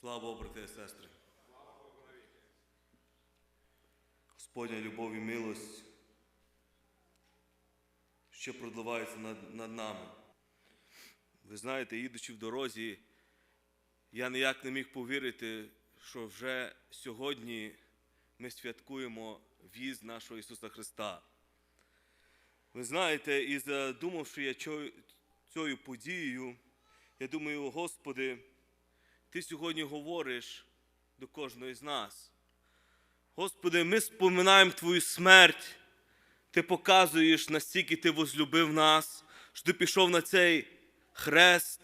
Слава Богу, брати і сестри. Господня любов і милость, що продливається над, над нами. Ви знаєте, їдучи в дорозі, я ніяк не міг повірити, що вже сьогодні ми святкуємо в'їзд нашого Ісуса Христа. Ви знаєте, і задумавши я цією подією, я думаю, Господи, Ти сьогодні говориш до кожного з нас. Господи, ми споминаємо Твою смерть. Ти показуєш, настільки Ти возлюбив нас, що Ти пішов на цей хрест.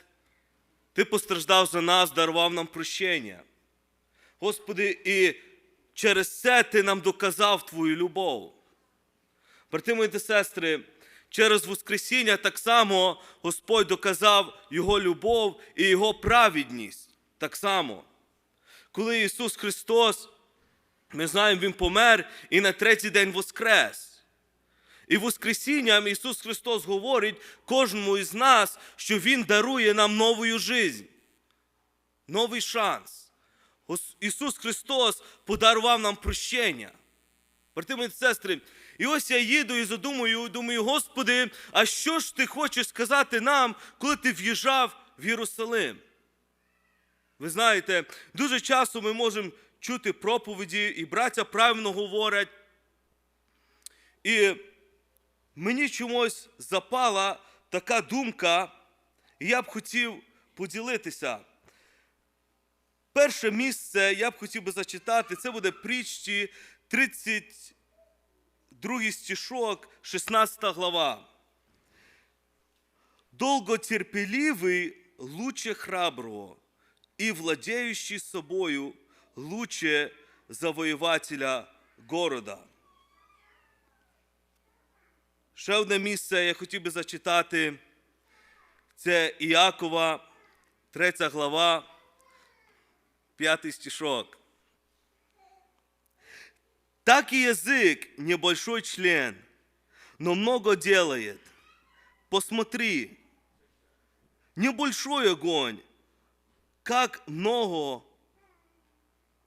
Ти постраждав за нас, дарував нам прощення. Господи, і через це Ти нам доказав Твою любов. Брати мої та сестри, через Воскресіння так само Господь доказав Його любов і Його праведність. Так само. Коли Ісус Христос, ми знаємо, Він помер і на третій день воскрес. І Воскресінням Ісус Христос говорить кожному із нас, що Він дарує нам нову життя, новий шанс. Ісус Христос подарував нам прощення. Брати мої сестри, і ось я їду і задумую, думаю, Господи, а що ж ти хочеш сказати нам, коли ти в'їжджав в Єрусалим? Ви знаєте, дуже часто ми можемо чути проповіді, і браття правильно говорять. І мені чомусь запала така думка, і я б хотів поділитися. Перше місце я б хотів би зачитати, це буде притчі 32 стишок, 16 глава. Долготерпеливый лучше храброго, и владеющий собою лучше завоювателя города. Ще одне місце я хотів би зачитати. Це Іакова, 3 глава, 5 стишок. Так и язык небольшой член, но много делает. Посмотри, небольшой огонь, как много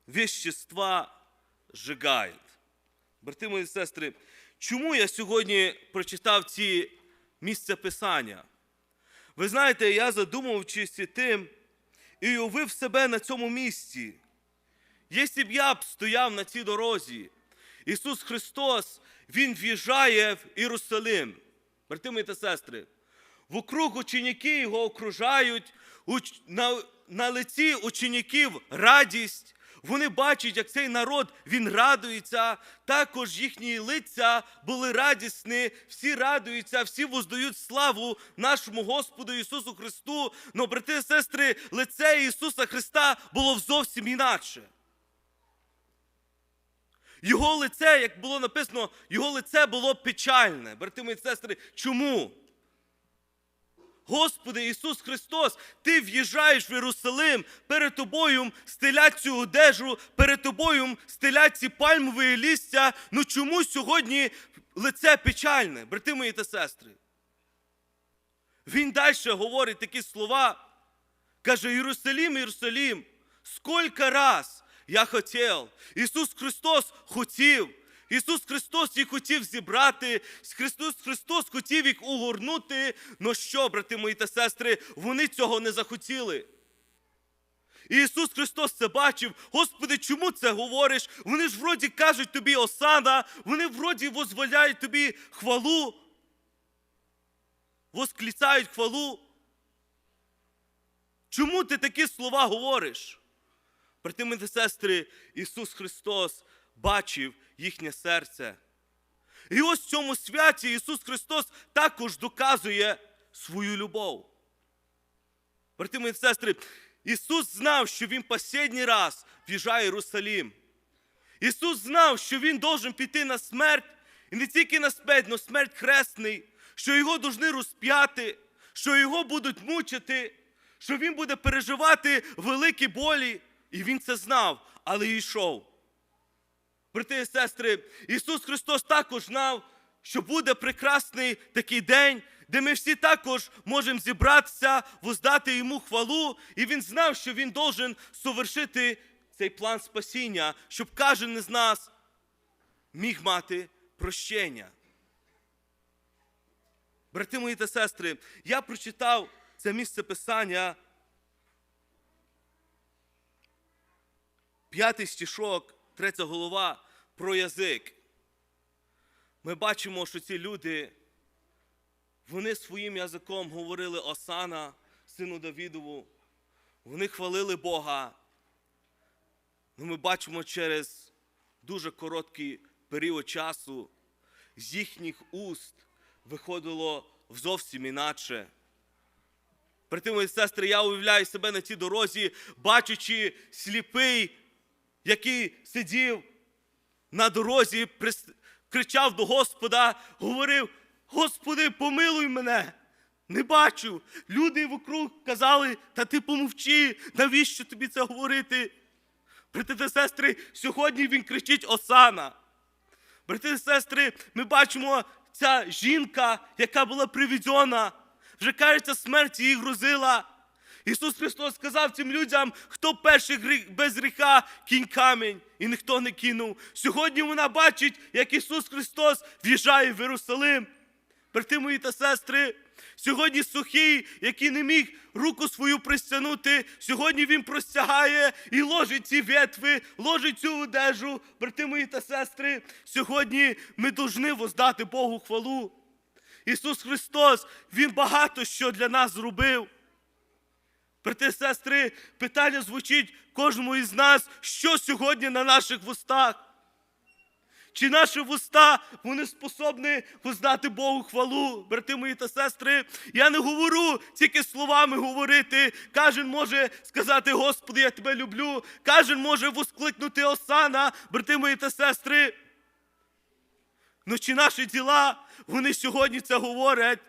вещества сжигает. Брати мої сестри, чому я сьогодні прочитав ці місця Писання? Ви знаєте, я задумавшись тим і уявив себе на цьому місці. Якщо б я б стояв на цій дорозі, Ісус Христос, Він в'їжджає в Єрусалим. Брати мої та сестри, вокруг ученики його окружають, на, на лиці учеників радість. Вони бачать, як цей народ він радується. Також їхні лиця були радісні, всі радуються, всі воздають славу нашому Господу Ісусу Христу. Но, брати і сестри, лице Ісуса Христа було зовсім інакше. Його лице, як було написано, його лице було печальне. Брати мої сестри, чому? Господи Ісус Христос, Ти в'їжджаєш в Єрусалим, перед тобою стелять цю одежу, перед тобою стелять ці пальмові лістя. Ну чому сьогодні лице печальне, брати мої та сестри? Він далі говорить такі слова. Каже, Єрусалим, Єрусалим, скільки раз я хотів. Ісус Христос хотів. Ісус Христос їх хотів зібрати, Христос Христос хотів їх угорнути. Ну що, брати мої та сестри, вони цього не захотіли. І Ісус Христос це бачив. Господи, чому це говориш? Вони ж вроді кажуть тобі осана, вони вроді дозволяють тобі хвалу, восклицають хвалу. Чому ти такі слова говориш? Брати мої та сестри, Ісус Христос бачив їхнє серце. І ось в цьому святі Ісус Христос також доказує свою любов. Брати мої сестри, Ісус знав, що Він останній раз в'їжджає в Єрусалим. Ісус знав, що Він должен піти на смерть, і не тільки на смерть, але смерть хресний, що його должны розп'яти, що його будуть мучити, що він буде переживати великі болі. І він це знав, але йшов. Брати і сестри, Ісус Христос також знав, що буде прекрасний такий день, де ми всі також можемо зібратися, воздати йому хвалу, і він знав, що він должен совершити цей план спасіння, щоб кожен із нас міг мати прощення. Брати мої та сестри, я прочитав це місце писання. П'ятий стішок, третя голова про язик. Ми бачимо, що ці люди, вони своїм язиком говорили Осана, сину Давідову, вони хвалили Бога. Ну, ми бачимо через дуже короткий період часу з їхніх уст виходило зовсім інакше. Брати мої сестри, я уявляю себе на цій дорозі, бачачи сліпий, який сидів на дорозі, прис- кричав до Господа, говорив: Господи, помилуй мене. Не бачу. Люди вокруг казали, та ти помовчи, навіщо тобі це говорити? Брати та сестри, сьогодні він кричить Осана. Брати і сестри, ми бачимо ця жінка, яка була приведена, вже кажеться, смерть її грозила. Ісус Христос сказав цим людям, хто перший без гріха, кінь камінь, і ніхто не кинув. Сьогодні вона бачить, як Ісус Христос в'їжджає в Єрусалим. Брати мої та сестри, сьогодні сухий, який не міг руку свою простягнути, сьогодні він простягає і ложить ці ветви, ложить цю одежу. Брати мої та сестри, сьогодні ми повинні воздати Богу хвалу. Ісус Христос, Він багато що для нас зробив. Брати сестри, питання звучить кожному із нас, що сьогодні на наших вустах. Чи наші вуста вони способні воздати Богу хвалу, брати мої та сестри? Я не говорю тільки словами говорити. Кожен може сказати, Господи, я тебе люблю. Кожен може воскликнути Осана, брати мої та сестри. Ну чи наші діла, вони сьогодні це говорять?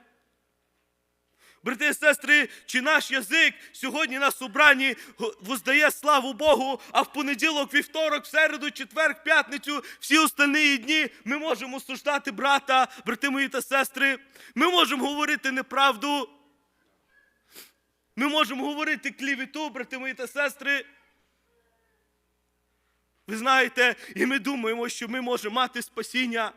Брати і сестри, чи наш язик сьогодні на собранні воздає славу Богу, а в понеділок, вівторок, середу, четвер, п'ятницю, всі остальні дні ми можемо осуждати брата, брати мої та сестри. Ми можемо говорити неправду. Ми можемо говорити клівіту, брати мої та сестри. Ви знаєте, і ми думаємо, що ми можемо мати спасіння.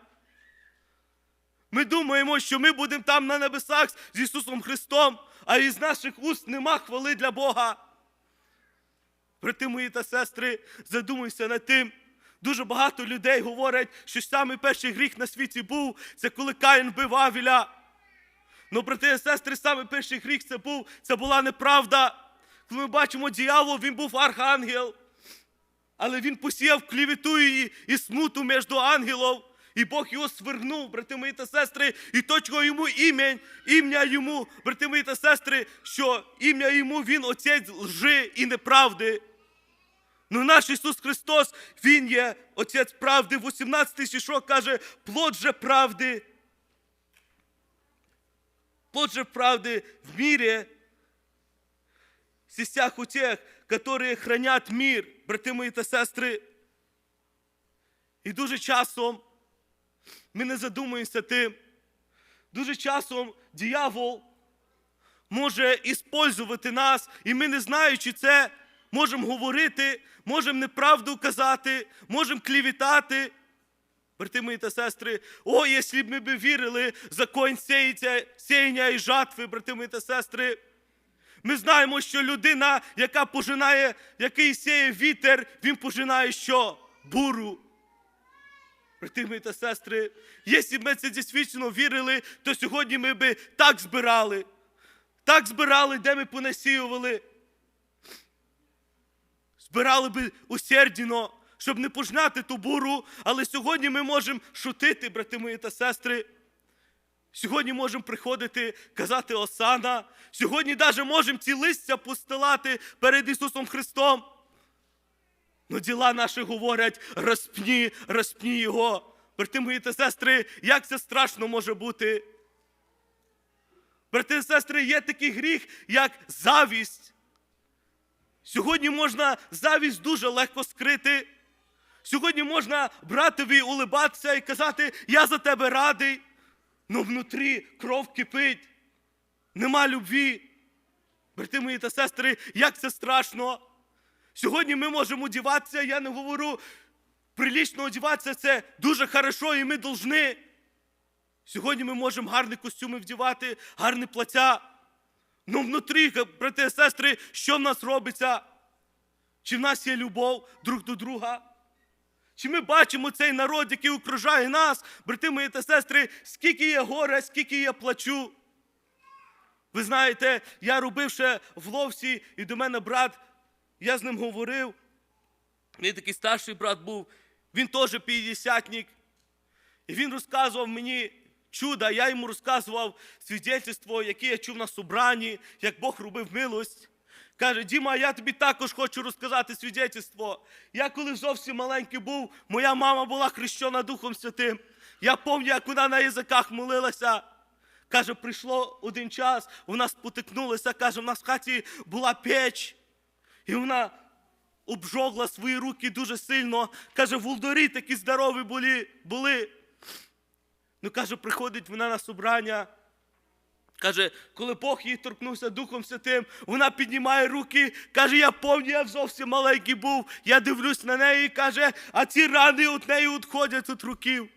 Ми думаємо, що ми будемо там на небесах з Ісусом Христом, а із наших уст нема хвали для Бога. Брати мої та сестри, задумуйся над тим. Дуже багато людей говорять, що самий перший гріх на світі був, це коли Каїн бив Авіля. Ну, брати і сестри, самий перший гріх це був, це була неправда. Коли ми бачимо дьявол, він був архангел. Але він посіяв клівіту і, і смуту між ангелів. І Бог його свернув, брати мої та сестри, і точно йому ім'я, ім'я йому, брати мої та сестри, що ім'я йому він отець лжи і неправди. Ну наш Ісус Христос, Він є Отець правди. 18 стишок каже, плод же правди. Плод же правды в мире сестях у тех, которые хранят мир, брати мої та сестри. І дуже часом ми не задумуємося тим. Дуже часом диявол може іспользувати нас, і ми, не знаючи це, можемо говорити, можемо неправду казати, можемо клівітати. Брати мої та сестри, о, якщо б ми б вірили закон сеяття- сеяння і жатви, брати мої та сестри. Ми знаємо, що людина, яка пожинає, який сіє вітер, він пожинає що? Буру. Брати та сестри, якщо б ми це дійсно вірили, то сьогодні ми би так збирали. Так збирали, де ми понасіювали. Збирали би усердно, щоб не пожнати ту буру, але сьогодні ми можемо шутити, брати мої та сестри. Сьогодні можемо приходити, казати Осана. Сьогодні навіть можемо ці листя постилати перед Ісусом Христом. Ну діла наші говорять, розпні, розпні його. Брати мої та сестри, як це страшно може бути? Брати і сестри, є такий гріх, як завість. Сьогодні можна завість дуже легко скрити. Сьогодні можна братові улибатися і казати, я за тебе радий. Ну внутрі кров кипить. нема любві. Брати мої та сестри, як це страшно. Сьогодні ми можемо одіватися, я не говорю, прилічно одіватися це дуже хорошо, і ми повинні. Сьогодні ми можемо гарні костюми вдівати, гарні плаття. Ну внутрі, брати і сестри, що в нас робиться? Чи в нас є любов друг до друга? Чи ми бачимо цей народ, який окружає нас, брати мої та сестри, скільки є горя, скільки є плачу? Ви знаєте, я робив ще в ловсі, і до мене брат, я з ним говорив. Він такий старший брат був, він теж п'ятдесятник. І він розказував мені чуда, я йому розказував свідетельство, яке я чув на собранні, як Бог робив милость. Каже, Діма, я тобі також хочу розказати свідетельство. Я коли зовсім маленький був, моя мама була хрещена Духом Святим. Я пам'ятаю, як вона на язиках молилася. Каже, прийшло один час, вона спотикнулася, каже, в нас в хаті була печ. І вона обжогла свої руки дуже сильно. Каже, вулдорі такі здорові були. були. Ну, каже, приходить вона на собрання. Каже, коли Бог їй торкнувся Духом Святим, вона піднімає руки, каже, я пам'ятаю, я зовсім маленький був. Я дивлюсь на неї і каже, а ці рани від неї відходять від руків.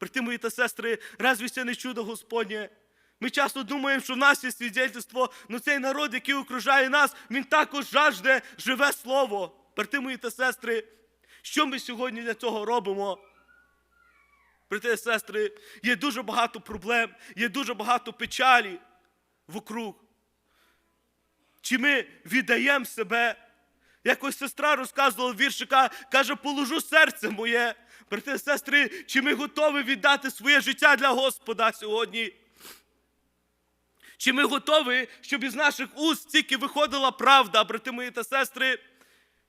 Брати мої та сестри, разві це не чудо Господнє? Ми часто думаємо, що в нас є свідетельство, але цей народ, який окружає нас, він також жажде живе слово. Брати мої та сестри, що ми сьогодні для цього робимо? Брати і сестри, є дуже багато проблем, є дуже багато печалі вокруг. Чи ми віддаємо себе? Якось сестра розказувала віршика, каже, положу серце моє. Брати і сестри, чи ми готові віддати своє життя для Господа сьогодні? Чи ми готові, щоб із наших уст тільки виходила правда, брати мої та сестри?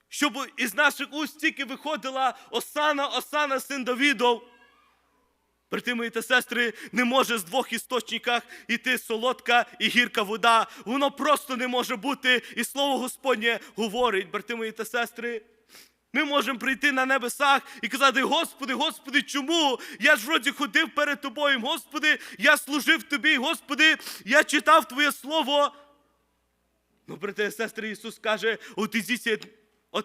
Щоб із наших уст тільки виходила Осана, Осана, син Давідов? Брати мої та сестри, не може з двох істочниках іти солодка і гірка вода. Воно просто не може бути. І слово Господнє говорить, брати мої та сестри. Ми можемо прийти на небесах і казати, Господи, Господи, чому? Я ж вроді ходив перед тобою, Господи, я служив тобі, Господи, я читав Твоє Слово. Ну, брати і сестри, Ісус каже, отійдіться від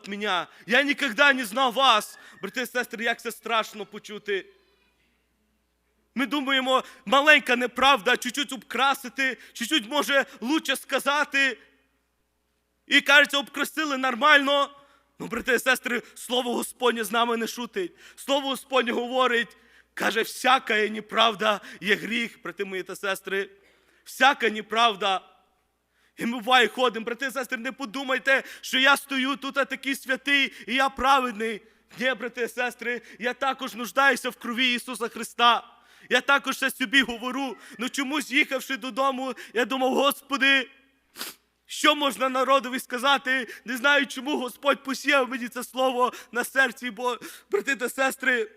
мене. Я ніколи не знав вас. Брати і сестри, як це страшно почути. Ми думаємо, маленька неправда, чуть-чуть обкрасити, чуть-чуть може лучше сказати. І кажеться, обкрасили нормально. Ну, брати і сестри, слово Господнє з нами не шутить. Слово Господнє говорить, каже, всяка є неправда є гріх, брати мої та сестри. Всяка неправда. І ми буває ходимо, брати і сестри, не подумайте, що я стою тут такий святий і я праведний. Ні, брати і сестри, я також нуждаюся в крові Ісуса Христа. Я також це собі говорю. Ну чомусь їхавши додому, я думав, Господи, що можна народові сказати? Не знаю, чому Господь посіяв мені це слово на серці, бо, брати та сестри,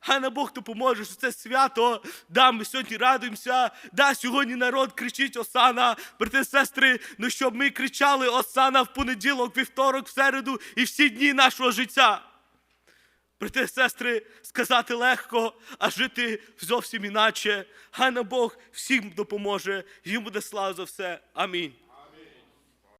хай на Бог допоможе, що це свято. Да, ми сьогодні радуємося. Да, сьогодні народ кричить Осана. Брати і сестри, ну щоб ми кричали Осана в понеділок, вівторок, в середу і всі дні нашого життя. Брати сестри, сказати легко, а жити зовсім іначе. Хай на Бог всім допоможе. Їм буде слава за все. Амінь.